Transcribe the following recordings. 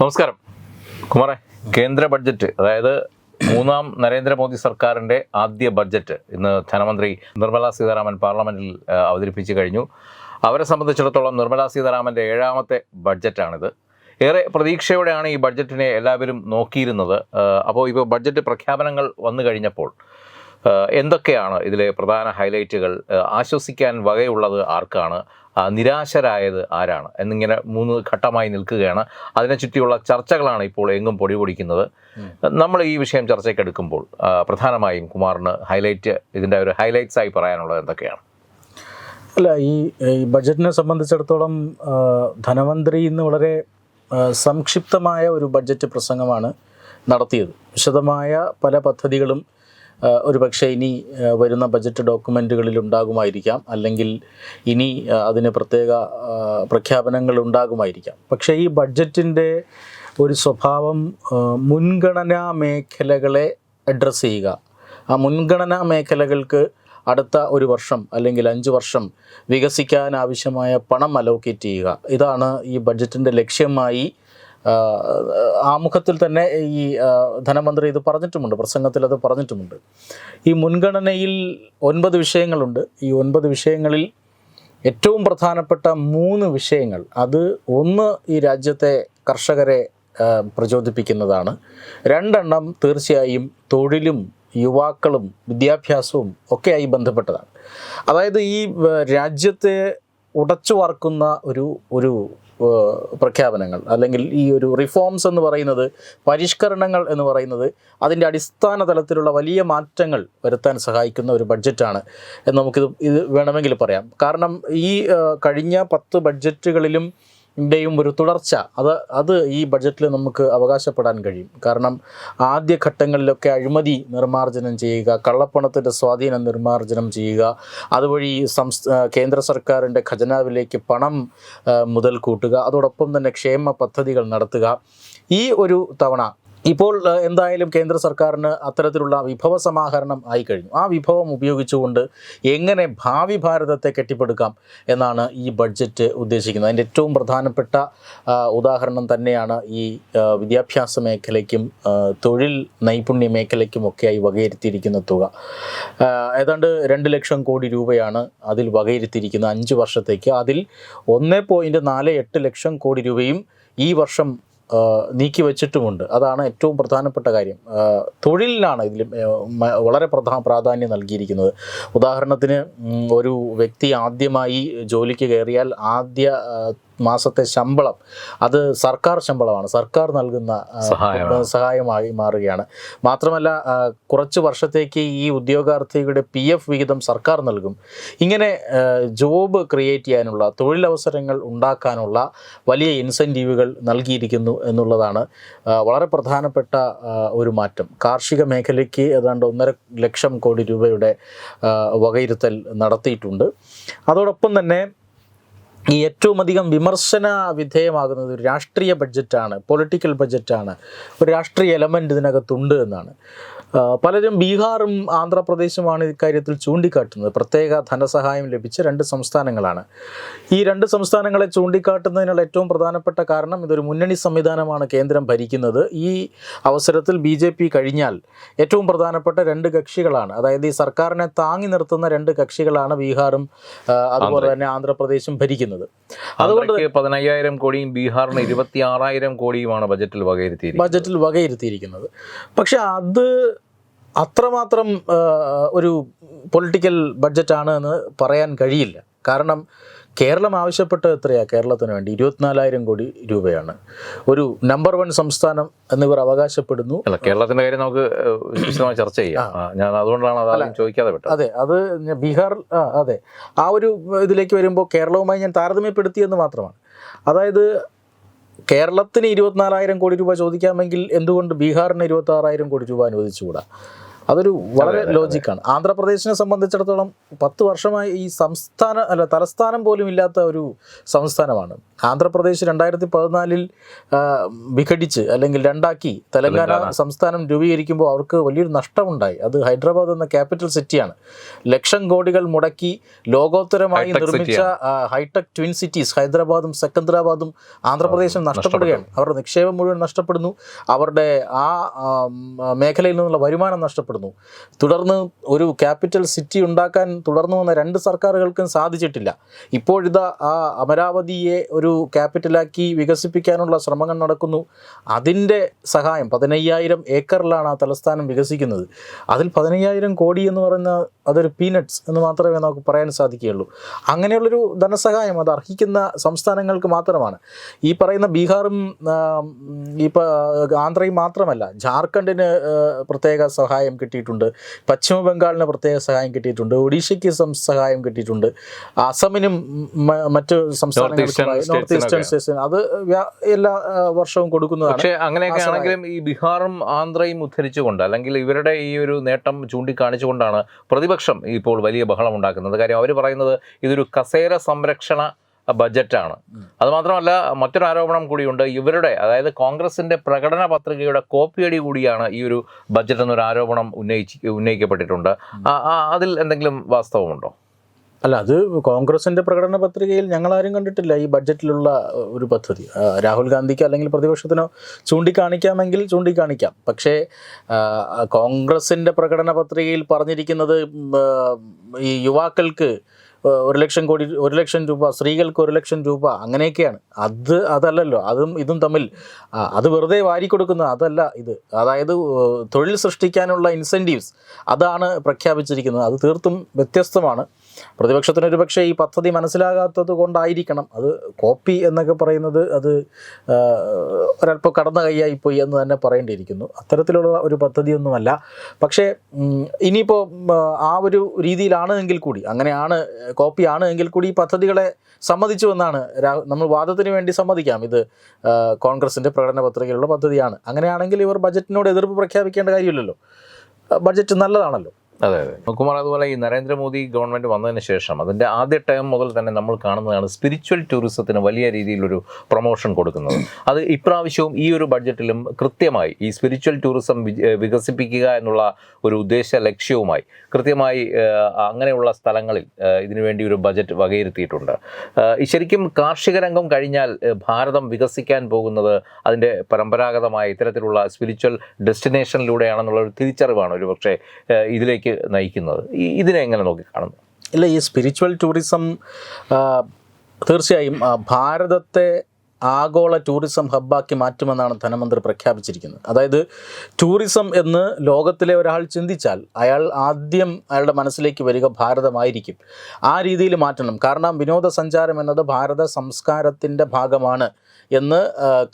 നമസ്കാരം. കുമാറെ കേന്ദ്ര ബഡ്ജറ്റ് അതായത് മൂന്നാം നരേന്ദ്രമോദി സർക്കാരിന്റെ ആദ്യ ബഡ്ജറ്റ് ഇന്ന് ധനമന്ത്രി നിർമ്മലാ സീതാരാമൻ പാർലമെന്റിൽ അവതരിപ്പിച്ചു കഴിഞ്ഞു. അവരെ സംബന്ധിച്ചിടത്തോളം നിർമ്മലാ സീതാരാമന്റെ ഏഴാമത്തെ ബഡ്ജറ്റാണിത്. ഏറെ പ്രതീക്ഷയോടെയാണ് ഈ ബഡ്ജറ്റിനെ എല്ലാവരും നോക്കിയിരുന്നത്. അപ്പോൾ ഇപ്പോൾ ബഡ്ജറ്റ് പ്രഖ്യാപനങ്ങൾ വന്നു കഴിഞ്ഞപ്പോൾ എന്തൊക്കെയാണ് ഇതിലെ പ്രധാന ഹൈലൈറ്റുകൾ? ആശ്വസിക്കാൻ വകയുള്ളത് ആർക്കാണ്? നിരാശരായത് ആരാണ്? എന്നിങ്ങനെ മൂന്ന് ഘട്ടമായി നിൽക്കുകയാണ്. അതിനെ ചുറ്റിയുള്ള ചർച്ചകളാണ് ഇപ്പോൾ എങ്ങും പൊടി പൊടിക്കുന്നത്. നമ്മൾ ഈ വിഷയം ചർച്ചയ്ക്ക് എടുക്കുമ്പോൾ പ്രധാനമായും കുമാറിന് ഹൈലൈറ്റ് ഇതിന്റെ ഒരു ഹൈലൈറ്റ്സ് ആയി പറയാനുള്ളത് എന്തൊക്കെയാണ്? അല്ല ഈ ബഡ്ജറ്റിനെ സംബന്ധിച്ചിടത്തോളം ധനമന്ത്രി ഇന്ന് വളരെ സംക്ഷിപ്തമായ ഒരു ബഡ്ജറ്റ് പ്രസംഗമാണ് നടത്തിയത്. വിശദമായ പല പദ്ധതികളും ഒരു പക്ഷേ ഇനി വരുന്ന ബജറ്റ് ഡോക്യുമെന്റുകളിൽ ഉണ്ടാകുമായിരിക്കാം. അല്ലെങ്കിൽ ഇനി അതിന് പ്രത്യേക പ്രഖ്യാപനങ്ങൾ ഉണ്ടാകുമായിരിക്കാം. പക്ഷേ ഈ ബഡ്ജറ്റിന്റെ ഒരു സ്വഭാവം മുൻഗണനാ മേഖലകളെ അഡ്രസ്സ് ചെയ്യുക. ആ മുൻഗണനാ മേഖലകൾക്ക് അടുത്ത ഒരു വർഷം അല്ലെങ്കിൽ അഞ്ച് വർഷം വികസിക്കാൻ ആവശ്യമായ പണം അലോക്കേറ്റ് ചെയ്യുക. ഇതാണ് ഈ ബഡ്ജറ്റിന്റെ ലക്ഷ്യമായി ആമുഖത്തിൽ തന്നെ ഈ ധനമന്ത്രി ഇത് പറഞ്ഞിട്ടുമുണ്ട് പ്രസംഗത്തിൽ അത് പറഞ്ഞിട്ടുമുണ്ട്. ഈ മുൻഗണനയിൽ ഒൻപത് വിഷയങ്ങളുണ്ട്. ഈ ഒൻപത് വിഷയങ്ങളിൽ ഏറ്റവും പ്രധാനപ്പെട്ട മൂന്ന് വിഷയങ്ങൾ അത് ഒന്ന് ഈ രാജ്യത്തെ കർഷകരെ പ്രചോദിപ്പിക്കുന്നതാണ്. രണ്ടെണ്ണം തീർച്ചയായും തൊഴിലും യുവാക്കളും വിദ്യാഭ്യാസവും ഒക്കെയായി ബന്ധപ്പെട്ടതാണ്. അതായത് ഈ രാജ്യത്തെ ഉടച്ചു വാർക്കുന്ന ഒരു ഒരു പ്രഖ്യാപനങ്ങൾ. അല്ലെങ്കിൽ ഈ ഒരു റിഫോംസ് എന്ന് പറയുന്നത് പരിഷ്കരണങ്ങൾ എന്ന് പറയുന്നത് അതിന്റെ അടിസ്ഥാന തലത്തിലുള്ള വലിയ മാറ്റങ്ങൾ വരുത്താൻ സഹായിക്കുന്ന ഒരു ബഡ്ജറ്റാണ് എന്ന് നമുക്കിത് ഇത് വേണമെങ്കിൽ പറയാം. കാരണം ഈ കഴിഞ്ഞ പത്ത് ബഡ്ജറ്റുകളിലും ന്റെയും ഒരു തുടർച്ച. അത് അത് ഈ ബഡ്ജറ്റിൽ നമുക്ക് അവകാശപ്പെടാൻ കഴിയും. കാരണം ആദ്യഘട്ടങ്ങളിലൊക്കെ അഴിമതി നിർമ്മാർജനം ചെയ്യുക കള്ളപ്പണത്തിന്റെ സ്വാധീനം നിർമ്മാർജനം ചെയ്യുക അതുവഴി കേന്ദ്ര സർക്കാരിന്റെ ഖജനാവിലേക്ക് പണം മുതൽ കൂട്ടുക അതോടൊപ്പം തന്നെ ക്ഷേമ പദ്ധതികൾ നടത്തുക. ഈ ഒരു തവണ ഇപ്പോൾ എന്തായാലും കേന്ദ്ര സർക്കാരിന് അത്തരത്തിലുള്ള വിഭവ സമാഹരണം ആയിക്കഴിഞ്ഞു. ആ വിഭവം ഉപയോഗിച്ചുകൊണ്ട് എങ്ങനെ ഭാവി ഭാരതത്തെ കെട്ടിപ്പടുക്കാം എന്നാണ് ഈ ബഡ്ജറ്റ് ഉദ്ദേശിക്കുന്നത്. അതിന്റെ ഏറ്റവും പ്രധാനപ്പെട്ട ഉദാഹരണം തന്നെയാണ് ഈ വിദ്യാഭ്യാസ മേഖലയ്ക്കും തൊഴിൽ നൈപുണ്യ മേഖലയ്ക്കും ഒക്കെയായി വകയിരുത്തിയിരിക്കുന്ന തുക. ഏതാണ്ട് രണ്ട് ലക്ഷം കോടി രൂപയാണ് അതിൽ വകയിരുത്തിയിരിക്കുന്ന അഞ്ച് വർഷത്തേക്ക്. അതിൽ ഒന്ന് ലക്ഷം കോടി രൂപയും ഈ വർഷം നീക്കി വച്ചിട്ടുമുണ്ട്. അതാണ് ഏറ്റവും പ്രധാനപ്പെട്ട കാര്യം. തൊഴിലിനാണ് ഇതിൽ വളരെ പ്രധാ പ്രാധാന്യം നൽകിയിരിക്കുന്നത്. ഉദാഹരണത്തിന് ഒരു വ്യക്തി ആദ്യമായി ജോലിക്ക് കയറിയാൽ ആദ്യ മാസത്തെ ശമ്പളം. അത് സർക്കാർ ശമ്പളമാണ്. സർക്കാർ നൽകുന്ന സഹായമായി മാറുകയാണ്. മാത്രമല്ല കുറച്ച് വർഷത്തേക്ക് ഈ ഉദ്യോഗാർത്ഥിയുടെ പി എഫ് വിഹിതം സർക്കാർ നൽകും. ഇങ്ങനെ ജോബ് ക്രിയേറ്റ് ചെയ്യാനുള്ള തൊഴിലവസരങ്ങൾ ഉണ്ടാക്കാനുള്ള വലിയ ഇൻസെന്റീവുകൾ നൽകിയിരിക്കുന്നു എന്നുള്ളതാണ് വളരെ പ്രധാനപ്പെട്ട ഒരു മാറ്റം. കാർഷിക മേഖലയ്ക്ക് ഏതാണ്ട് ഒന്നര ലക്ഷം കോടി രൂപയുടെ വകയിരുത്തൽ നടത്തിയിട്ടുണ്ട്. അതോടൊപ്പം തന്നെ ഈ ഏറ്റവും അധികം വിമർശന വിധേയമാകുന്നത് ഒരു രാഷ്ട്രീയ ബഡ്ജറ്റാണ് പൊളിറ്റിക്കൽ ബഡ്ജറ്റാണ് ഒരു രാഷ്ട്രീയ എലമെന്റ് ഇതിനകത്തുണ്ട് എന്നാണ്. പലരും ബീഹാറും ആന്ധ്രാപ്രദേശുമാണ് ഇക്കാര്യത്തിൽ ചൂണ്ടിക്കാട്ടുന്നത്. പ്രത്യേക ധനസഹായം ലഭിച്ച രണ്ട് സംസ്ഥാനങ്ങളാണ്. ഈ രണ്ട് സംസ്ഥാനങ്ങളെ ചൂണ്ടിക്കാട്ടുന്നതിനുള്ള ഏറ്റവും പ്രധാനപ്പെട്ട കാരണം ഇതൊരു മുന്നണി സംവിധാനമാണ് കേന്ദ്രം ഭരിക്കുന്നത്. ഈ അവസരത്തിൽ ബി ജെ പി കഴിഞ്ഞാൽ ഏറ്റവും പ്രധാനപ്പെട്ട രണ്ട് കക്ഷികളാണ്. അതായത് ഈ സർക്കാരിനെ താങ്ങി നിർത്തുന്ന രണ്ട് കക്ഷികളാണ് ബീഹാറും അതുപോലെ തന്നെ ആന്ധ്രാപ്രദേശും ഭരിക്കുന്നത്. അതുകൊണ്ട് അതുകൊണ്ട് പതിനയ്യായിരം കോടിയും ബീഹാറിന് ഇരുപത്തി ആറായിരം കോടിയുമാണ് ബജറ്റിൽ വകയിരുത്തിയിരിക്കുന്നത്. ബജറ്റിൽ വകയിരുത്തിയിരിക്കുന്നത്. പക്ഷെ അത് അത്രമാത്രം ഒരു പൊളിറ്റിക്കൽ ബഡ്ജറ്റാണ് എന്ന് പറയാൻ കഴിയില്ല. കാരണം കേരളം ആവശ്യപ്പെട്ടത് എത്രയാണ് കേരളത്തിന് വേണ്ടി ഇരുപത്തിനാലായിരം കോടി രൂപയാണ്. ഒരു നമ്പർ വൺ സംസ്ഥാനം എന്നിവർ അവകാശപ്പെടുന്നു. അല്ല കേരളത്തിന്റെ കാര്യം നമുക്ക് വിശദമായി ചർച്ച ചെയ്യാം. ഞാൻ അതുകൊണ്ടാണ് അതാദ്യം ചോദിക്കാതെ വിട്ടത്. അതെ അത് ബീഹാർ ആ അതെ. ആ ഒരു ഇതിലേക്ക് വരുമ്പോൾ കേരളവുമായി ഞാൻ താരതമ്യപ്പെടുത്തിയെന്ന് മാത്രമാണ്. അതായത് കേരളത്തിന് ഇരുപത്തിനാലായിരം കോടി രൂപ ചോദിക്കാമെങ്കിൽ എന്തുകൊണ്ട് ബീഹാറിന് ഇരുപത്തി ആറായിരം കോടി രൂപ അനുവദിച്ചുകൂടാ? അതൊരു വളരെ ലോജിക്കാണ് ആന്ധ്രാപ്രദേശിനെ സംബന്ധിച്ചിടത്തോളം പത്ത് വർഷമായി ഈ സംസ്ഥാന അല്ല തലസ്ഥാനം പോലും ഇല്ലാത്ത ഒരു സംസ്ഥാനമാണ്. ആന്ധ്രാപ്രദേശ് രണ്ടായിരത്തി പതിനാലിൽ വിഘടിച്ച് അല്ലെങ്കിൽ രണ്ടാക്കി തെലങ്കാന സംസ്ഥാനം രൂപീകരിക്കുമ്പോൾ അവർക്ക് വലിയൊരു നഷ്ടമുണ്ടായി. അത് ഹൈദരാബാദ് എന്ന ക്യാപിറ്റൽ സിറ്റിയാണ്. ലക്ഷം കോടികൾ മുടക്കി ലോകോത്തരമായി നിർമ്മിച്ച ഹൈടെക് ട്വിൻ സിറ്റീസ് ഹൈദരാബാദും സെക്കന്ദരാബാദും ആന്ധ്രാപ്രദേശും നഷ്ടപ്പെടുകയാണ്. അവരുടെ നിക്ഷേപം മുഴുവൻ നഷ്ടപ്പെടുന്നു. അവരുടെ ആ മേഖലയിൽ നിന്നുള്ള വരുമാനം നഷ്ടപ്പെടുന്നു. തുടർന്ന് ഒരു ക്യാപിറ്റൽ സിറ്റി ഉണ്ടാക്കാൻ തുടർന്നു വന്ന രണ്ട് സർക്കാരുകൾക്കും സാധിച്ചിട്ടില്ല. ഇപ്പോഴിതാ ആ അമരാവതിയെ ഒരു ക്യാപിറ്റലാക്കി വികസിപ്പിക്കാനുള്ള ശ്രമങ്ങൾ നടക്കുന്നു. അതിന്റെ സഹായം പതിനയ്യായിരം ഏക്കറിലാണ് ആ തലസ്ഥാനം വികസിക്കുന്നത്. അതിൽ പതിനയ്യായിരം കോടി എന്ന് പറയുന്ന അതൊരു പീനട്സ് എന്ന് മാത്രമേ നമുക്ക് പറയാൻ സാധിക്കുകയുള്ളൂ. അങ്ങനെയുള്ളൊരു ധനസഹായം അത് അർഹിക്കുന്ന സംസ്ഥാനങ്ങൾക്ക് മാത്രമാണ്. ഈ പറയുന്ന ബീഹാറും ഈ ആന്ധ്രയും മാത്രമല്ല ജാർഖണ്ഡിന് പ്രത്യേക സഹായം കിട്ടിയിട്ടുണ്ട്. പശ്ചിമ ബംഗാളിന് പ്രത്യേക സഹായം കിട്ടിയിട്ടുണ്ട്. ഒഡീഷയ്ക്ക് സഹായം കിട്ടിയിട്ടുണ്ട്. അസമിനും മറ്റു സംസ്ഥാനങ്ങൾക്കും നോർത്ത് ഈസ്റ്റേൺ. സ്റ്റേറ്റ്സിന് അത് എല്ലാ വർഷവും കൊടുക്കുന്നതാണ്. പക്ഷേ അങ്ങനെയൊക്കെ ആണെങ്കിലും ഈ ബീഹാറും ആന്ധ്രയും ഉദ്ധരിച്ചുകൊണ്ട് അല്ലെങ്കിൽ ഇവരുടെ ഈ ഒരു നേട്ടം ചൂണ്ടിക്കാണിച്ചുകൊണ്ടാണ് പ്രതിപക്ഷം ഇപ്പോൾ വലിയ ബഹളം ഉണ്ടാക്കുന്നത്. കാര്യം അവർ പറയുന്നത് ഇതൊരു കസേര സംരക്ഷണ ബജറ്റാണ്. അതുമാത്രമല്ല മറ്റൊരു ആരോപണം കൂടിയുണ്ട്. ഇവരുടെ അതായത് കോൺഗ്രസിന്റെ പ്രകടന പത്രികയുടെ കോപ്പിയടി കൂടിയാണ് ഈ ഒരു ബജറ്റ് എന്നൊരു ആരോപണം ഉന്നയിച്ച് ഉന്നയിക്കപ്പെട്ടിട്ടുണ്ട്. അതിൽ എന്തെങ്കിലും വാസ്തവമുണ്ടോ? അല്ല അത് കോൺഗ്രസിന്റെ പ്രകടന പത്രികയിൽ ഞങ്ങളാരും കണ്ടിട്ടില്ല ഈ ബഡ്ജറ്റിലുള്ള ഒരു പദ്ധതി. രാഹുൽ ഗാന്ധിക്ക് അല്ലെങ്കിൽ പ്രതിപക്ഷത്തിനോ ചൂണ്ടിക്കാണിക്കാമെങ്കിൽ ചൂണ്ടിക്കാണിക്കാം. പക്ഷേ കോൺഗ്രസിന്റെ പ്രകടന പത്രികയിൽ പറഞ്ഞിരിക്കുന്നത് ഈ യുവാക്കൾക്ക് ഒരു ലക്ഷം കോടി ഒരു ലക്ഷം രൂപ സ്ത്രീകൾക്ക് ഒരു ലക്ഷം രൂപ അങ്ങനെയൊക്കെയാണ്. അത് അതല്ലല്ലോ അതും ഇതും തമ്മിൽ അത് വെറുതെ വാരിക്കൊടുക്കുന്ന അതല്ല ഇത്. അതായത് തൊഴിൽ സൃഷ്ടിക്കാനുള്ള ഇൻസെന്റീവ്സ് അതാണ് പ്രഖ്യാപിച്ചിരിക്കുന്നത്. അത് തീർത്തും വ്യത്യസ്തമാണ്. പ്രതിപക്ഷത്തിന് ഒരു പക്ഷേ ഈ പദ്ധതി മനസ്സിലാകാത്തത് കൊണ്ടായിരിക്കണം. അത് കോപ്പി എന്നൊക്കെ പറയുന്നത് അത് ഒരല്പം കടന്ന കൈയായിപ്പോയി എന്ന് തന്നെ പറയേണ്ടിയിരിക്കുന്നു. അത്തരത്തിലുള്ള ഒരു പദ്ധതിയൊന്നുമല്ല. പക്ഷേ ഇനിയിപ്പോൾ ആ ഒരു രീതിയിലാണ് എങ്കിൽ കൂടി അങ്ങനെയാണ് കോപ്പിയാണ് എങ്കിൽ കൂടി ഈ പദ്ധതികളെ സമ്മതിച്ചു എന്നാണ് നമ്മൾ വാദത്തിന് വേണ്ടി സമ്മതിക്കാം. ഇത് കോൺഗ്രസിന്റെ പ്രകടന പത്രികയിലുള്ള പദ്ധതിയാണ്. അങ്ങനെയാണെങ്കിൽ ഇവർ ബജറ്റിനോട് എതിർപ്പ് പ്രഖ്യാപിക്കേണ്ട കാര്യമില്ലല്ലോ. ബഡ്ജറ്റ് നല്ലതാണല്ലോ. അതെ അതെ. കുമാർ അതുപോലെ ഈ നരേന്ദ്രമോദി ഗവൺമെന്റ് വന്നതിന് ശേഷം അതിന്റെ ആദ്യ ടൈം മുതൽ തന്നെ നമ്മൾ കാണുന്നതാണ് സ്പിരിച്വൽ ടൂറിസത്തിന് വലിയ രീതിയിലൊരു പ്രൊമോഷൻ കൊടുക്കുന്നത്. അത് ഇപ്രാവശ്യവും ഈ ഒരു ബഡ്ജറ്റിലും കൃത്യമായി ഈ സ്പിരിച്വൽ ടൂറിസം വികസിപ്പിക്കുക എന്നുള്ള ഒരു ഉദ്ദേശ ലക്ഷ്യവുമായി കൃത്യമായി അങ്ങനെയുള്ള സ്ഥലങ്ങളിൽ ഇതിനുവേണ്ടി ഇതിനു വേണ്ടി ഒരു ബജറ്റ് വകയിരുത്തിയിട്ടുണ്ട്. ശരിക്കും കാർഷിക രംഗം കഴിഞ്ഞാൽ ഭാരതം വികസിക്കാൻ പോകുന്നത് അതിന്റെ പരമ്പരാഗതമായ ഇത്തരത്തിലുള്ള സ്പിരിച്വൽ ഡെസ്റ്റിനേഷനിലൂടെയാണെന്നുള്ള ഒരു തിരിച്ചറിവാണ് ഒരു പക്ഷേ ഏഹ്, ഇതിലേക്ക് നയിക്കുന്നത്. ഇതിനെ എങ്ങനെ നോക്കിക്കാണുന്നു ഇല്ല ഈ സ്പിരിച്വൽ ടൂറിസം തീർച്ചയായും ഭാരതത്തെ ആഗോള ടൂറിസം ഹബ്ബാക്കി മാറ്റുമെന്നാണ് ധനമന്ത്രി പ്രഖ്യാപിച്ചിരിക്കുന്നത്. അതായത് ടൂറിസം എന്ന് ലോകത്തിലെ ഒരാൾ ചിന്തിച്ചാൽ അയാൾ ആദ്യം അയാളുടെ മനസ്സിലേക്ക് വരിക ഭാരതമായിരിക്കും. ആ രീതിയിൽ മാറ്റണം. കാരണം വിനോദസഞ്ചാരം എന്നത് ഭാരത സംസ്കാരത്തിന്റെ ഭാഗമാണ് എന്ന്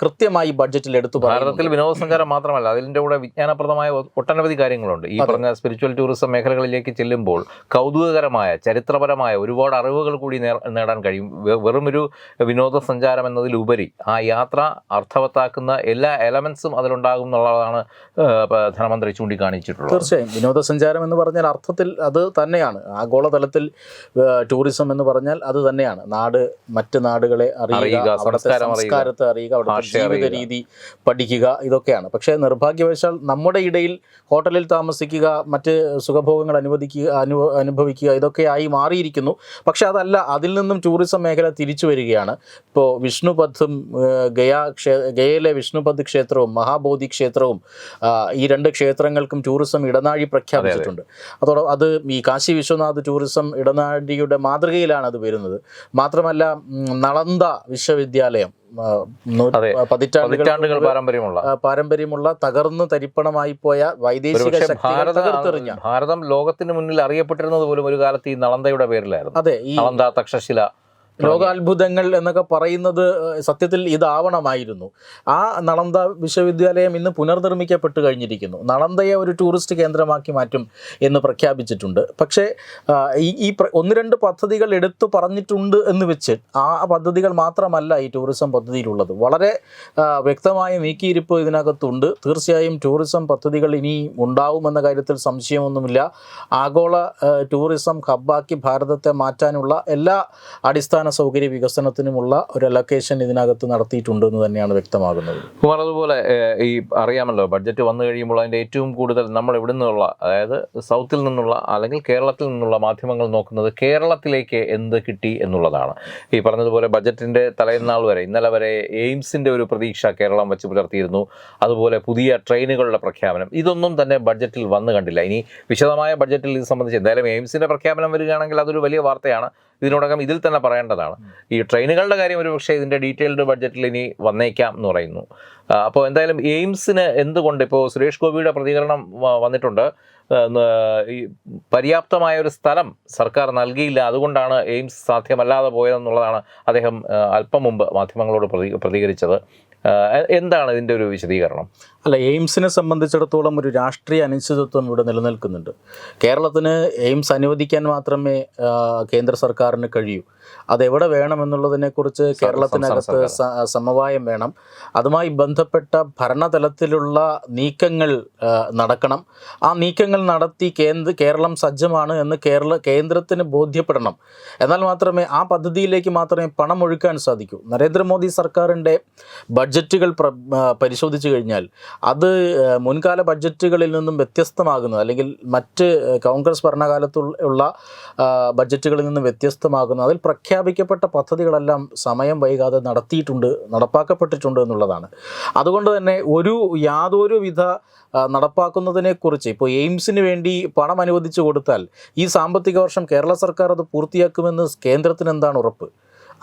കൃത്യമായി ബഡ്ജറ്റിൽ എടുത്തു ഭാരതത്തിൽ വിനോദസഞ്ചാരം മാത്രമല്ല അതിന്റെ കൂടെ വിജ്ഞാനപ്രദമായ ഒട്ടനവധി കാര്യങ്ങളുണ്ട്. ഈ പറഞ്ഞ സ്പിരിച്വൽ ടൂറിസം മേഖലകളിലേക്ക് ചെല്ലുമ്പോൾ കൗതുകകരമായ ചരിത്രപരമായ ഒരുപാട് അറിവുകൾ കൂടി നേടാൻ കഴിയും. വെറുമൊരു വിനോദസഞ്ചാരം എന്നതിലുപരി ആ യാത്ര അർത്ഥവത്താക്കുന്ന എല്ലാ എലമെന്റ്സും അതിലുണ്ടാകും എന്നുള്ളതാണ് ധനമന്ത്രി ചൂണ്ടിക്കാണിച്ചിട്ടുള്ളത്. തീർച്ചയായും. വിനോദസഞ്ചാരം എന്ന് പറഞ്ഞാൽ അർത്ഥത്തിൽ അത് തന്നെയാണ്. ആഗോളതലത്തിൽ ടൂറിസം എന്ന് പറഞ്ഞാൽ അത് തന്നെയാണ്. നാട് മറ്റ് നാടുകളെ അറിയുക അവിടുത്തെ സംസ്കാരത്തെ അറിയുക അവിടുത്തെ ജീവിത രീതി പഠിക്കുക ഇതൊക്കെയാണ്. പക്ഷേ നിർഭാഗ്യവശാൽ നമ്മുടെ ഇടയിൽ ഹോട്ടലിൽ താമസിക്കുക മറ്റ് സുഖഭോഗങ്ങൾ അനുവദിക്കുക അനു അനുഭവിക്കുക ഇതൊക്കെയായി മാറിയിരിക്കുന്നു. പക്ഷേ അതല്ല അതിൽ നിന്നും ടൂറിസം മേഖല തിരിച്ചു വരികയാണ്. ഇപ്പോൾ വിഷ്ണുപഥും ഏഹ്, ഗയ ക്ഷേ ഗയയിലെ വിഷ്ണുപദ് ക്ഷേത്രവും മഹാബോധി ക്ഷേത്രവും ഈ രണ്ട് ക്ഷേത്രങ്ങൾക്കും ടൂറിസം ഇടനാഴി പ്രഖ്യാപിച്ചിട്ടുണ്ട്. അതോടെ അത് ഈ കാശി വിശ്വനാഥ് ടൂറിസം ഇടനാഴിയുടെ മാതൃകയിലാണ് അത് വരുന്നത്. മാത്രമല്ല നളന്ദ വിശ്വവിദ്യാലയം. പതിറ്റാണ്ടുകൾ പാരമ്പര്യമുള്ള. പാരമ്പര്യമുള്ള തകർന്ന് തരിപ്പണമായി പോയ വൈദേശിക ശക്തികൾ ഭാരത ഭാരതം ലോകത്തിന് മുന്നിൽ അറിയപ്പെട്ടിരുന്നത് പോലും ഒരു കാലത്ത് ഈ നളന്തയുടെ പേരിലായിരുന്നു. അതെ ഈ നളന്ത തക്ഷശില ലോകാത്ഭുതങ്ങൾ എന്നൊക്കെ പറയുന്നത് സത്യത്തിൽ ഇതാവണമായിരുന്നു. ആ നളന്ദ വിശ്വവിദ്യാലയം ഇന്ന് പുനർനിർമ്മിക്കപ്പെട്ട് കഴിഞ്ഞിരിക്കുന്നു. നളന്ദയെ ഒരു ടൂറിസ്റ്റ് കേന്ദ്രമാക്കി മാറ്റും എന്ന് പ്രഖ്യാപിച്ചിട്ടുണ്ട്. പക്ഷേ ഈ ഈ ഒന്ന് രണ്ട് പദ്ധതികൾ എടുത്തു പറഞ്ഞിട്ടുണ്ട് എന്ന് വെച്ച് ആ പദ്ധതികൾ മാത്രമല്ല ഈ ടൂറിസം പദ്ധതിയിലുള്ളത്. വളരെ വ്യക്തമായ നീക്കിയിരിപ്പ് ഇതിനകത്തുണ്ട്. തീർച്ചയായും ടൂറിസം പദ്ധതികൾ ഇനി ഉണ്ടാവുമെന്ന കാര്യത്തിൽ സംശയമൊന്നുമില്ല. ആഗോള ടൂറിസം ഹബ്ബാക്കി ഭാരതത്തെ മാറ്റാനുള്ള എല്ലാ അടിസ്ഥാന സൗകര്യ വികസനത്തിനുമുള്ള ഒരു അലൊക്കേഷൻ ഇതിനകത്ത് നടത്തിയിട്ടുണ്ട് എന്ന് തന്നെയാണ് വ്യക്തമാകുന്നത്. കുമാർ അതുപോലെ ഈ അറിയാമല്ലോ ബഡ്ജറ്റ് വന്നു കഴിയുമ്പോൾ അതിന്റെ ഏറ്റവും കൂടുതൽ നമ്മൾ ഇവിടെ നിന്നുള്ള അതായത് സൗത്തിൽ നിന്നുള്ള അല്ലെങ്കിൽ കേരളത്തിൽ നിന്നുള്ള മാധ്യമങ്ങൾ നോക്കുന്നത് കേരളത്തിലേക്ക് എന്ത് കിട്ടി എന്നുള്ളതാണ്. ഈ പറഞ്ഞതുപോലെ ബഡ്ജറ്റിന്റെ തലേന്നാൾ വരെ ഇന്നലെ വരെ എയിംസിന്റെ ഒരു പ്രതീക്ഷ കേരളം വെച്ച് പുലർത്തിയിരുന്നു. അതുപോലെ പുതിയ ട്രെയിനുകളുടെ പ്രഖ്യാപനം. ഇതൊന്നും തന്നെ ബഡ്ജറ്റിൽ വന്നു കണ്ടില്ല. ഇനി വിശദമായ ബഡ്ജറ്റിൽ ഇത് സംബന്ധിച്ച് എന്തായാലും എയിംസിന്റെ പ്രഖ്യാപനം വരികയാണെങ്കിൽ അതൊരു വലിയ വാർത്തയാണ്. ഇതിനോടകം ഇതിൽ തന്നെ പറയേണ്ടതാണ്. ഈ ട്രെയിനുകളുടെ കാര്യം ഒരു പക്ഷേ ഇതിന്റെ ഡീറ്റെയിൽഡ് ബഡ്ജറ്റിൽ ഇനി വന്നേക്കാം എന്ന് പറയുന്നു. അപ്പോൾ എന്തായാലും എയിംസിന് എന്തുകൊണ്ട് ഇപ്പോൾ സുരേഷ് ഗോപിയുടെ പ്രതികരണം വന്നിട്ടുണ്ട്. ഈ പര്യാപ്തമായ ഒരു സ്ഥലം സർക്കാർ നൽകിയില്ല. അതുകൊണ്ടാണ് എയിംസ് സാധ്യമല്ലാതെ പോയതെന്നുള്ളതാണ് അദ്ദേഹം അല്പം മുമ്പ് മാധ്യമങ്ങളോട് പ്രതി പ്രതികരിച്ചത്. എന്താണ് ഇതിന്റെ ഒരു വിശദീകരണം? അല്ല എയിംസിനെ സംബന്ധിച്ചിടത്തോളം ഒരു രാഷ്ട്രീയ അനിശ്ചിതത്വം ഇവിടെ നിലനിൽക്കുന്നുണ്ട്. കേരളത്തിന് എയിംസ് അനുവദിക്കാൻ മാത്രമേ കേന്ദ്ര സർക്കാരിന് കഴിയൂ. അതെവിടെ വേണമെന്നുള്ളതിനെക്കുറിച്ച് കേരളത്തിനകത്ത് സമവായം വേണം. അതുമായി ബന്ധപ്പെട്ട ഭരണതലത്തിലുള്ള നീക്കങ്ങൾ നടക്കണം. ആ നീക്കങ്ങൾ നടത്തി കേന്ദ്ര കേരളം സജ്ജമാണ് എന്ന് കേരള കേന്ദ്രത്തിന് ബോധ്യപ്പെടണം. എന്നാൽ മാത്രമേ ആ പദ്ധതിയിലേക്ക് മാത്രമേ പണം ഒഴുക്കാൻ സാധിക്കൂ. നരേന്ദ്രമോദി സർക്കാരിന്റെ ബഡ്ജറ്റുകൾ പരിശോധിച്ചു കഴിഞ്ഞാൽ അത് മുൻകാല ബഡ്ജറ്റുകളിൽ നിന്നും വ്യത്യസ്തമാകുന്നു അല്ലെങ്കിൽ മറ്റ് കോൺഗ്രസ് ഭരണകാലത്തുള്ള ബഡ്ജറ്റുകളിൽ നിന്നും വ്യത്യസ്തമാകുന്നു അതിൽ പ്രഖ്യാപിക്കപ്പെട്ട പദ്ധതികളെല്ലാം സമയം വൈകാതെ നടത്തിയിട്ടുണ്ട് നടപ്പാക്കപ്പെട്ടിട്ടുണ്ട് എന്നുള്ളതാണ്. അതുകൊണ്ട് തന്നെ ഒരു യാതൊരു വിധ നടപ്പാക്കുന്നതിനെക്കുറിച്ച് ഇപ്പോൾ എയിംസിന് വേണ്ടി പണം അനുവദിച്ചു കൊടുത്താൽ ഈ സാമ്പത്തിക വർഷം കേരള സർക്കാർ അത് പൂർത്തിയാക്കുമെന്ന് കേന്ദ്രത്തിന് എന്താണ് ഉറപ്പ്?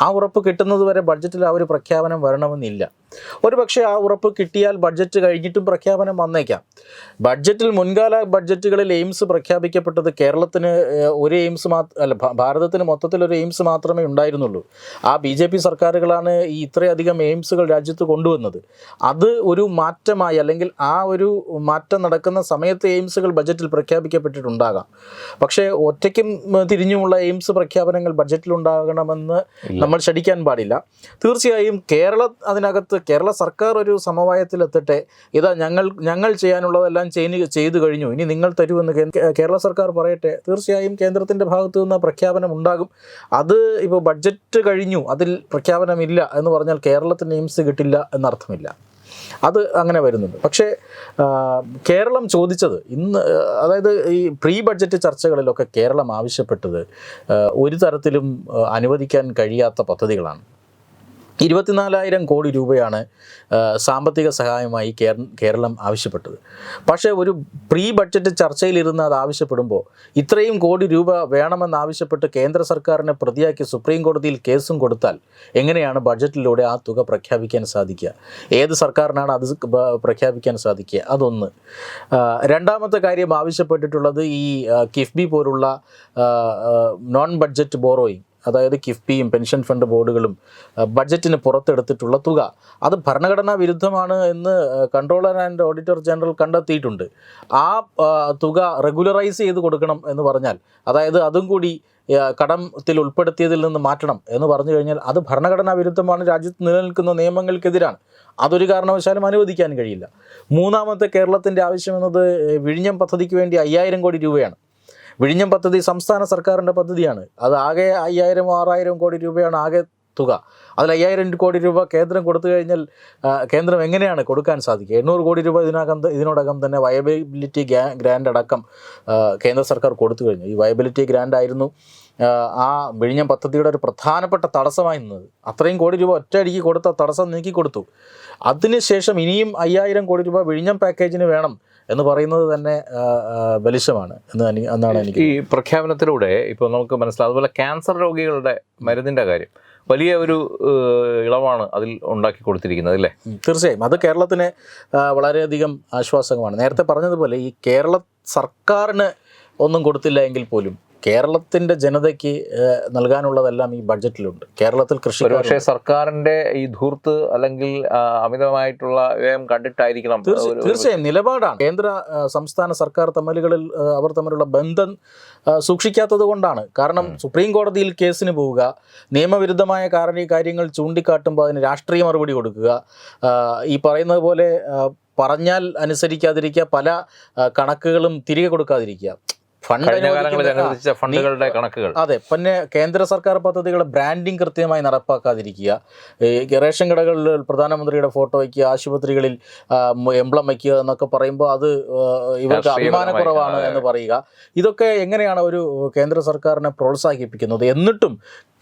ആ ഉറപ്പ് കിട്ടുന്നത് വരെ ബഡ്ജറ്റിൽ ആ ഒരു പ്രഖ്യാപനം വരണമെന്നില്ല. ഒരു പക്ഷേ ആ ഉറപ്പ് കിട്ടിയാൽ ബഡ്ജറ്റ് കഴിഞ്ഞിട്ടും പ്രഖ്യാപനം വന്നേക്കാം. ബഡ്ജറ്റിൽ മുൻകാല ബഡ്ജറ്റുകളിൽ എയിംസ് പ്രഖ്യാപിക്കപ്പെട്ടത് കേരളത്തിന് ഒരു എയിംസ് മാ അല്ല ഭാരതത്തിന് മൊത്തത്തിൽ ഒരു എയിംസ് മാത്രമേ ഉണ്ടായിരുന്നുള്ളൂ. ആ ബി ജെ പി സർക്കാരുകളാണ് ഈ ഇത്രയധികം എയിംസുകൾ രാജ്യത്ത് കൊണ്ടുവന്നത്. അത് ഒരു മാറ്റമായി അല്ലെങ്കിൽ ആ ഒരു മാറ്റം നടക്കുന്ന സമയത്ത് എയിംസുകൾ ബഡ്ജറ്റിൽ പ്രഖ്യാപിക്കപ്പെട്ടിട്ടുണ്ടാകാം. പക്ഷേ ഒറ്റയ്ക്കും തിരിഞ്ഞുമുള്ള എയിംസ് പ്രഖ്യാപനങ്ങൾ ബഡ്ജറ്റിൽ ഉണ്ടാകണമെന്ന് നമ്മൾ ശടിക്കാൻ പാടില്ല. തീർച്ചയായും കേരള അതിനകത്ത് കേരള സർക്കാർ ഒരു സമവായത്തിലെത്തട്ടെ. ഇതാ ഞങ്ങൾ ഞങ്ങൾ ചെയ്യാനുള്ളതെല്ലാം ചെയ്ത് ചെയ്തു കഴിഞ്ഞു. ഇനി നിങ്ങൾ തരുമെന്ന് കേരള സർക്കാർ പറയട്ടെ. തീർച്ചയായും കേന്ദ്രത്തിന്റെ ഭാഗത്തു നിന്ന് പ്രഖ്യാപനം ഉണ്ടാകും. അത് ഇപ്പോൾ ബഡ്ജറ്റ് കഴിഞ്ഞു. അതിൽ പ്രഖ്യാപനമില്ല എന്ന് പറഞ്ഞാൽ കേരളത്തിന് എയിംസ് കിട്ടില്ല എന്നർത്ഥമില്ല. അത് അങ്ങനെ വരുന്നുണ്ട്. പക്ഷേ കേരളം ചോദിച്ചത് ഇന്ന് അതായത് ഈ പ്രീ ബഡ്ജറ്റ് ചർച്ചകളിലൊക്കെ കേരളം ആവശ്യപ്പെട്ടത് ഒരു തരത്തിലും അനുവദിക്കാൻ കഴിയാത്ത പദ്ധതികളാണ്. ഇരുപത്തിനാലായിരം കോടി രൂപയാണ് സാമ്പത്തിക സഹായമായി കേര- കേരളം ആവശ്യപ്പെട്ടത്. പക്ഷേ ഒരു പ്രീ ബഡ്ജറ്റ് ചർച്ചയിലിരുന്ന് അത് ആവശ്യപ്പെടുമ്പോൾ ഇത്രയും കോടി രൂപ വേണമെന്നാവശ്യപ്പെട്ട് കേന്ദ്ര സർക്കാരിനെ പ്രതിയാക്കി സുപ്രീം കോടതിയിൽ കേസും കൊടുത്താൽ എങ്ങനെയാണ് ബഡ്ജറ്റിലൂടെ ആ തുക പ്രഖ്യാപിക്കാൻ സാധിക്കുക? ഏത് സർക്കാരിനാണ് അത് പ്രഖ്യാപിക്കാൻ സാധിക്കുക? അതൊന്ന്. രണ്ടാമത്തെ കാര്യം ആവശ്യപ്പെട്ടിട്ടുള്ളത് ഈ കിഫ്ബി പോലുള്ള നോൺ ബഡ്ജറ്റ് ബോറോയിങ് അതായത് കിഫ്ബിയും പെൻഷൻ ഫണ്ട് ബോർഡുകളും ബഡ്ജറ്റിന് പുറത്തെടുത്തിട്ടുള്ള തുക. അത് ഭരണഘടനാ വിരുദ്ധമാണ് എന്ന് കൺട്രോളർ ആൻഡ് ഓഡിറ്റർ ജനറൽ കണ്ടെത്തിയിട്ടുണ്ട്. ആ, തുക റെഗുലറൈസ് ചെയ്ത് കൊടുക്കണം എന്ന് പറഞ്ഞാൽ അതായത് അതും കൂടി കടത്തിൽ ഉൾപ്പെടുത്തിയതിൽ നിന്ന് മാറ്റണം എന്ന് പറഞ്ഞു കഴിഞ്ഞാൽ അത് ഭരണഘടനാ വിരുദ്ധമാണ് രാജ്യത്ത് നിലനിൽക്കുന്ന നിയമങ്ങൾക്കെതിരാണ്. അതൊരു കാരണവശാലും അനുവദിക്കാൻ കഴിയില്ല. മൂന്നാമത്തെ കേരളത്തിന്റെ ആവശ്യം എന്നത് വിഴിഞ്ഞം പദ്ധതിക്ക് വേണ്ടി അയ്യായിരം കോടി രൂപയാണ്. വിഴിഞ്ഞം പദ്ധതി സംസ്ഥാന സർക്കാരിന്റെ പദ്ധതിയാണ്. അത് ആകെ അയ്യായിരം ആറായിരം കോടി രൂപയാണ് ആകെ തുക. അതിൽ അയ്യായിരം കോടി രൂപ കേന്ദ്രം കൊടുത്തു കഴിഞ്ഞാൽ കേന്ദ്രം എങ്ങനെയാണ് കൊടുക്കാൻ സാധിക്കുക? എണ്ണൂറ് കോടി രൂപ ഇതിനകം ഇതിനോടകം തന്നെ വയബിലിറ്റി ഗ്രാൻഡ് അടക്കം കേന്ദ്ര സർക്കാർ കൊടുത്തു കഴിഞ്ഞു. ഈ വയബിലിറ്റി ഗ്രാൻഡ് ആയിരുന്നു ആ, വിഴിഞ്ഞം പദ്ധതിയുടെ ഒരു പ്രധാനപ്പെട്ട തടസ്സമായി നിന്നത്. അത്രയും കോടി രൂപ ഒറ്റയടിക്ക് കൊടുത്ത തടസ്സം നീക്കി കൊടുത്തു. അതിനുശേഷം ഇനിയും അയ്യായിരം കോടി രൂപ വിഴിഞ്ഞം പാക്കേജിന് വേണം. എന്ന് പറയുന്നത് തന്നെ ബലിശമാണ് എന്ന് എന്നാണ് എനിക്ക് ഈ പ്രഖ്യാപനത്തിലൂടെ ഇപ്പോൾ നമുക്ക് മനസ്സിലാവും അതുപോലെ ക്യാൻസർ രോഗികളുടെ മരുന്നിന്റെ കാര്യം വലിയ ഒരു ഇളവാണ് അതിൽ ഉണ്ടാക്കി കൊടുത്തിരിക്കുന്നത് അല്ലേ? തീർച്ചയായും. അത് കേരളത്തിന് വളരെയധികം ആശ്വാസകമാണ്. നേരത്തെ പറഞ്ഞതുപോലെ ഈ കേരള സർക്കാരിന് ഒന്നും കൊടുത്തില്ല എങ്കിൽ പോലും കേരളത്തിന്റെ ജനതയ്ക്ക് നൽകാനുള്ളതെല്ലാം ഈ ബഡ്ജറ്റിലുണ്ട്. കേരളത്തിൽ കൃഷി പക്ഷേ സർക്കാരിന്റെ ഈ ധൂർത്ത് അല്ലെങ്കിൽ അമിതമായിട്ടുള്ള വ്യയം കണ്ടിട്ടായിരിക്കണം. തീർച്ചയായും നിലപാടാണ്. കേന്ദ്ര സംസ്ഥാന സർക്കാർ തമ്മിലുകളിൽ അവർ തമ്മിലുള്ള ബന്ധം സൂക്ഷിക്കാത്തത് കൊണ്ടാണ്. കാരണം സുപ്രീം കോടതിയിൽ കേസിന് പോവുക നിയമവിരുദ്ധമായ കാരണ കാര്യങ്ങൾ ചൂണ്ടിക്കാട്ടുമ്പോൾ അതിന് രാഷ്ട്രീയ മറുപടി കൊടുക്കുക ഈ പറയുന്നത് പോലെ പറഞ്ഞാൽ അനുസരിക്കാതിരിക്കുക പല കണക്കുകളും തിരികെ കൊടുക്കാതിരിക്കുക. ഫണ്ടുകളുടെ കണക്കുകൾ. അതെ പിന്നെ കേന്ദ്ര സർക്കാർ പദ്ധതികളുടെ ബ്രാൻഡിങ് കൃത്യമായി നടപ്പാക്കാതിരിക്കുക. ഈ റേഷൻ കടകളിൽ പ്രധാനമന്ത്രിയുടെ ഫോട്ടോ വയ്ക്കുക ആശുപത്രികളിൽ എംബ്ലം വയ്ക്കുക എന്നൊക്കെ പറയുമ്പോൾ അത് ഇവർക്ക് അഭിമാനക്കുറവാണ്. എന്ന് പറയുക. ഇതൊക്കെ എങ്ങനെയാണ് ഒരു കേന്ദ്ര സർക്കാരിനെ പ്രോത്സാഹിപ്പിക്കുന്നത്? എന്നിട്ടും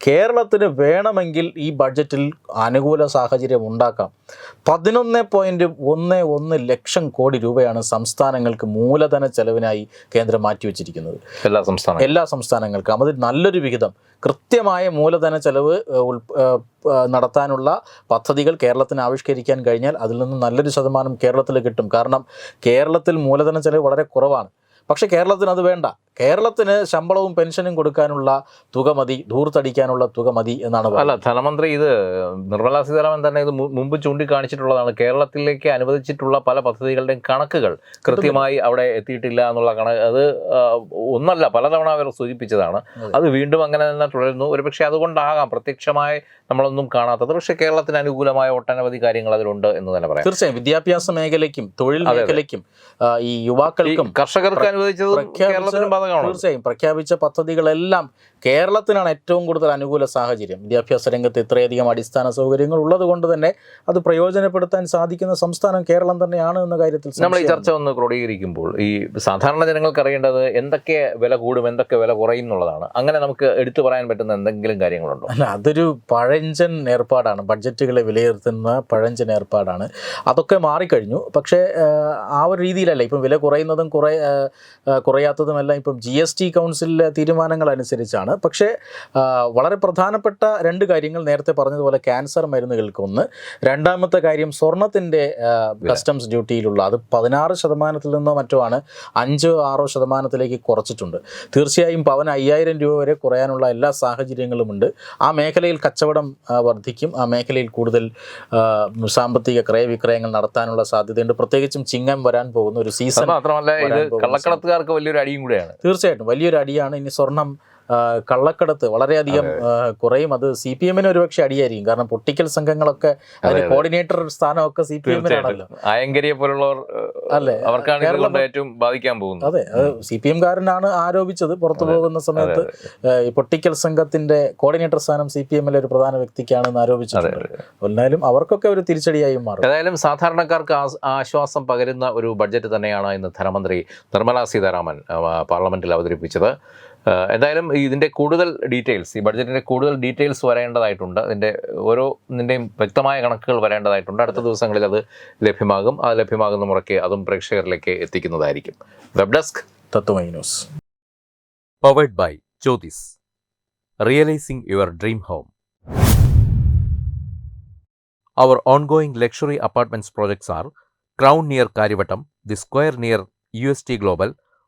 കേരളത്തിന് വേണമെങ്കിൽ ഈ ബഡ്ജറ്റിൽ അനുകൂല സാഹചര്യം ഉണ്ടാക്കാം. പതിനൊന്ന് പോയിന്റ് ഒന്ന് ഒന്ന് ലക്ഷം കോടി രൂപയാണ് സംസ്ഥാനങ്ങൾക്ക് മൂലധന ചെലവിനായി കേന്ദ്രം മാറ്റിവെച്ചിരിക്കുന്നത്. എല്ലാ സംസ്ഥാന എല്ലാ സംസ്ഥാനങ്ങൾക്കും. അതിൽ നല്ലൊരു വിഹിതം. കൃത്യമായ മൂലധന ചെലവ് നടത്താനുള്ള പദ്ധതികൾ കേരളത്തിന് ആവിഷ്കരിക്കാൻ കഴിഞ്ഞാൽ അതിൽ നിന്ന് നല്ലൊരു ശതമാനം കേരളത്തിൽ കിട്ടും. കാരണം കേരളത്തിൽ മൂലധന ചെലവ് വളരെ കുറവാണ്. പക്ഷേ കേരളത്തിന് അത് വേണ്ട. കേരളത്തിന് ശമ്പളവും പെൻഷനും കൊടുക്കാനുള്ള തുക മതി ധൂർത്തടിക്കാനുള്ള തുക മതി എന്നാണ് അല്ല ധനമന്ത്രി ഇത് നിർമ്മലാ സീതാരാമൻ തന്നെ ഇത് മുമ്പ് ചൂണ്ടിക്കാണിച്ചിട്ടുള്ളതാണ്. കേരളത്തിലേക്ക് അനുവദിച്ചിട്ടുള്ള പല പദ്ധതികളുടെയും കണക്കുകൾ കൃത്യമായി അവിടെ എത്തിയിട്ടില്ല എന്നുള്ള കണക്ക് അത് ഒന്നല്ല പലതവണ അവർ സൂചിപ്പിച്ചതാണ്. അത്. വീണ്ടും അങ്ങനെ തന്നെ തുടരുന്നു. ഒരുപക്ഷെ അതുകൊണ്ടാകാം പ്രത്യക്ഷമായി നമ്മളൊന്നും കാണാത്തത്. പക്ഷേ കേരളത്തിന് അനുകൂലമായ ഒട്ടനവധി കാര്യങ്ങൾ അതിലുണ്ട് എന്ന് തന്നെ പറയാം. തീർച്ചയായും വിദ്യാഭ്യാസ മേഖലയ്ക്കും തൊഴിൽ. മേഖലയ്ക്കും ഈ യുവാക്കൾക്കും കർഷകർക്ക് അനുവദിച്ചത് കേരളത്തിനും തീർച്ചയായും പ്രഖ്യാപിച്ച പദ്ധതികളെല്ലാം കേരളത്തിനാണ് ഏറ്റവും കൂടുതൽ അനുകൂല സാഹചര്യം. വിദ്യാഭ്യാസ രംഗത്ത് ഇത്രയധികം അടിസ്ഥാന സൗകര്യങ്ങൾ ഉള്ളത് കൊണ്ട് തന്നെ അത് പ്രയോജനപ്പെടുത്താൻ സാധിക്കുന്ന സംസ്ഥാനം കേരളം തന്നെയാണ് എന്ന കാര്യത്തിൽ നമ്മൾ ഈ ചർച്ച ഒന്ന് ക്രോഡീകരിക്കുമ്പോൾ ഈ സാധാരണ ജനങ്ങൾക്ക് അറിയേണ്ടത് എന്തൊക്കെ വില കൂടും എന്തൊക്കെ വില കുറയും എന്നുള്ളതാണ്. അങ്ങനെ നമുക്ക് എടുത്തു പറയാൻ പറ്റുന്ന എന്തെങ്കിലും കാര്യങ്ങളുണ്ടോ? അല്ല അതൊരു പഴഞ്ചൻ ഏർപ്പാടാണ്. ബഡ്ജറ്റുകളെ വിലയിരുത്തുന്ന പഴഞ്ചൻ ഏർപ്പാടാണ്. അതൊക്കെ മാറിക്കഴിഞ്ഞു. പക്ഷേ ആ, ഒരു രീതിയിലല്ല. ഇപ്പം വില കുറയുന്നതും കുറേ കുറയാത്തതുമെല്ലാം ഇപ്പം ജി എസ് ടി കൗൺസിലിലെ തീരുമാനങ്ങൾ അനുസരിച്ചാണ്. പക്ഷേ വളരെ പ്രധാനപ്പെട്ട രണ്ട് കാര്യങ്ങൾ നേരത്തെ പറഞ്ഞതുപോലെ ക്യാൻസർ മരുന്നുകൾക്ക് ഒന്ന് രണ്ടാമത്തെ കാര്യം സ്വർണത്തിന്റെ കസ്റ്റംസ് ഡ്യൂട്ടിയിലുള്ള അത് പതിനാറ് ശതമാനത്തിൽ നിന്നോ മറ്റോ ആണ് അഞ്ചോ ആറോ ശതമാനത്തിലേക്ക് കുറച്ചിട്ടുണ്ട്. തീർച്ചയായും പവൻ അയ്യായിരം രൂപ വരെ കുറയാനുള്ള എല്ലാ സാഹചര്യങ്ങളുമുണ്ട് ആ മേഖലയിൽ കച്ചവടം വർദ്ധിക്കും. ആ മേഖലയിൽ കൂടുതൽ സാമ്പത്തിക ക്രയവിക്രയങ്ങൾ നടത്താനുള്ള സാധ്യതയുണ്ട്. പ്രത്യേകിച്ചും ചിങ്ങം വരാൻ പോകുന്ന ഒരു സീസൺ മാത്രമല്ല ഇത് കള്ളക്കടത്തുകാർക്ക് വലിയൊരു അടിയും കൂടെയാണ്. തീർച്ചയായിട്ടും വലിയൊരു അടിയാണ് ഇനി സ്വർണം കള്ളക്കടത്ത് വളരെയധികം കുറയും. അത് സി പി എമ്മിന് ഒരുപക്ഷെ അടിയായിരിക്കും. കാരണം പൊളിറ്റിക്കൽ സംഘങ്ങളൊക്കെ അതിന് കോർഡിനേറ്റർ സ്ഥാനമൊക്കെ സി പി എമ്മിനാണല്ലോ. അയങ്കരിയെ പോലുള്ളവർ അല്ലേ? അവർക്കാണ് കേരളം- ഏറ്റവും ബാധിക്കാൻ പോകുന്നത്. അതെ അത് സി പി എംകാരനാണ് ആരോപിച്ചത് പുറത്തു പോകുന്ന സമയത്ത്. ഈ പൊട്ടിക്കൽ സംഘത്തിന്റെ കോർഡിനേറ്റർ സ്ഥാനം സി പി എമ്മിലെ ഒരു പ്രധാന വ്യക്തിക്കാണെന്ന് ആരോപിച്ചിട്ടുണ്ട്. എന്നാലും അവർക്കൊക്കെ ഒരു തിരിച്ചടിയായി മാറും. ഏതായാലും സാധാരണക്കാർക്ക് ആശ്വാസം പകരുന്ന ഒരു ബഡ്ജറ്റ് തന്നെയാണ് ഇന്ന് ധനമന്ത്രി നിർമ്മലാ സീതാരാമൻ പാർലമെന്റിൽ അവതരിപ്പിച്ചത്. എന്തായാലും ഇതിന്റെ കൂടുതൽ ഡീറ്റെയിൽസ് ഈ ബഡ്ജറ്റിന്റെ കൂടുതൽ ഡീറ്റെയിൽസ് വരേണ്ടതായിട്ടുണ്ട്. അതിന്റെ ഓരോ ഇതിന്റെയും വ്യക്തമായ കണക്കുകൾ വരേണ്ടതായിട്ടുണ്ട്. അടുത്ത ദിവസങ്ങളിൽ അത് ലഭ്യമാകും. അത് ലഭ്യമാകുന്ന മുറയ്ക്ക് അതും പ്രേക്ഷകരിലേക്ക് എത്തിക്കുന്നതായിരിക്കും. Web desk Tatwamayi news powered by Jyothis realising your dream home our ongoing luxury apartments projects are Crown near Kariavattom the square near U S T Crown